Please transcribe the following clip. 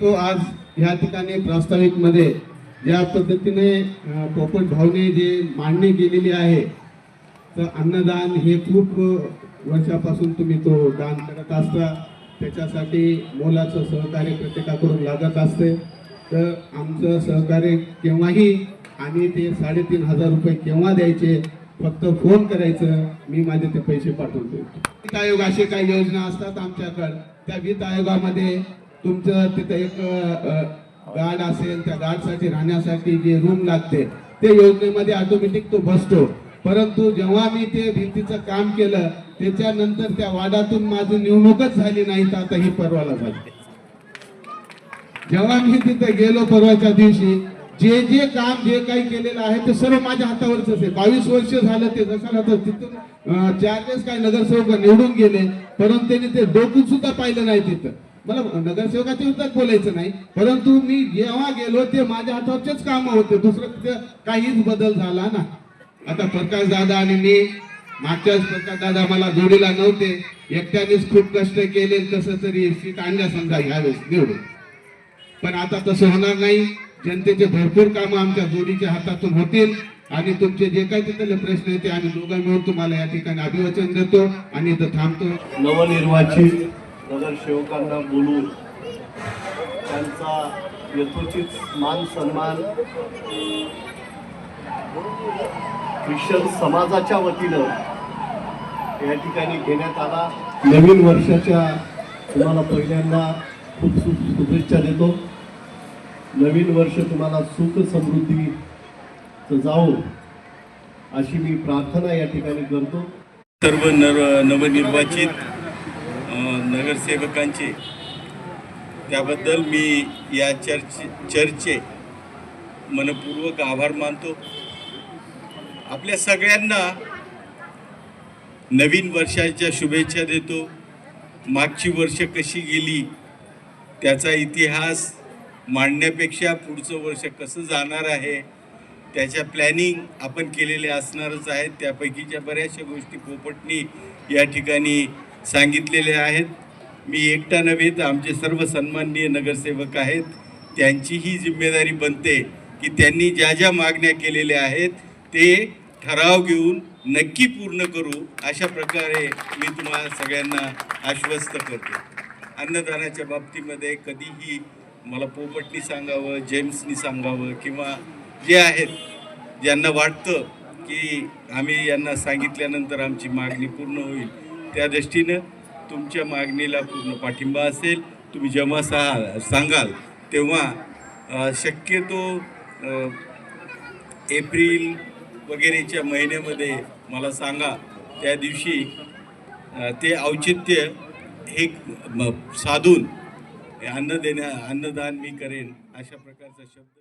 तो आज ह्या ठिकाणी प्रास्ताविकमध्ये ज्या पद्धतीने पोपट भावने जे मांडणी केलेली आहे तर अन्नदान हे खूप वर्षापासून तुम्ही तो दान करत असता. त्याच्यासाठी मोलाचं सहकार्य प्रत्येकाकडून लागत असते. तर आमचं सहकार्य केव्हाही आम्ही ते साडेतीन हजार रुपये केव्हा द्यायचे फक्त फोन करायचं मी माझे ते पैसे पाठवतो. वित्त आयोग असे काही योजना असतात आमच्याकडं. त्या वित्त आयोगामध्ये तुमचं तिथं एक गाड गार्ड असेल त्या गाडसाठी राहण्यासाठी जे रूम लागते ते योजनेमध्ये ऑटोमॅटिक तो बसतो. परंतु जेव्हा मी ते भिंतीचं काम केलं त्याच्यानंतर त्या वादातून माझी निवडणूकच झाली नाही तर आता ही परवाला झाली. जेव्हा मी तिथे गेलो परवाच्या दिवशी जे जे काम जे काही केलेलं आहे ते सर्व माझ्या हातावरच आहे. बावीस वर्ष झालं ते जसं आता तिथून चार वेळेस काही नगरसेवक निवडून गेले परंतु त्यांनी ते डोकून सुद्धा पाहिलं नाही तिथं. मला नगरसेवकाच्या विरोधात बोलायचं नाही परंतु मी जेव्हा गेलो ते माझ्या हातावरचेच काम होते. दुसरं काहीच बदल झाला ना आता प्रकाश दादा आणि मी मागच्याच प्रकाश दादा मला जोडीला नव्हते. एकट्यानेच खूप कष्ट केले कसं तरी सीट आणल्या समजा ह्यावेळेस निवडून. पण आता तसं होणार नाही. जनतेचे भरपूर कामं आमच्या जोडीच्या हातातून होतील आणि तुमचे जे काही तिथले प्रश्न आहेत ते आम्ही दोघं मिळून तुम्हाला या ठिकाणी अभिवचन देतो आणि इथं थांबतो. नवनिर्वाचित नगरसेवकांना बोलून त्यांचा यथोचित मान सन्मान ख्रिश्चन समाजाच्या वतीनं या ठिकाणी घेण्यात आला. नवीन वर्षाच्या तुम्हाला पहिल्यांदा खूप सुख शुभेच्छा देतो. नवीन वर्ष तुम्हाला सुख समृद्धी जाओ अशी मी प्रार्थना या ठिकाणी करतो. सर्व नर नवनिर्वाचित नगरसेवकांचे. त्याबद्दल मी या चर्च चर्चचे मनपूर्वक आभार मानतो. आपल्या सगळ्यांना नवीन वर्षाच्या शुभेच्छा देतो. मागची वर्ष कशी गेली त्याचा इतिहास मांडण्यापेक्षा पुढचं वर्ष कसं जाणार आहे त्याच्या प्लॅनिंग आपण केलेले असणारच आहेत. त्यापैकीच्या बऱ्याचशा गोष्टी पोपटनी या ठिकाणी सांगितलेले आहेत. मी एकटा नव्हे तर आमचे सर्व सन्माननीय नगरसेवक आहेत. त्यांची ही जिम्मेदारी बनते की त्यांनी ज्या ज्या मागण्या केलेल्या आहेत ते ठराव घेऊन नक्की पूर्ण करू अशा प्रकारे मी तुम्हाला सगळ्यांना आश्वस्त करतो. अन्नदानाच्या बाबतीमध्ये कधीही मला पोपटनी सांगावं जेम्सनी सांगावं किंवा जे आहेत ज्यांना वाटतं की आम्ही यांना सांगितल्यानंतर आमची मागणी पूर्ण होईल त्या दृष्टीनं तुमच्या मागणीला पूर्ण पाठिंबा असेल. तुम्ही जेव्हा सा सांगाल तेव्हा शक्यतो एप्रिल वगैरेच्या महिन्यामध्ये मला सांगा त्या दिवशी ते औचित्य हे म- साधून हे अन्न देण्या अन्नदान मी करेन अशा प्रकारचा शब्द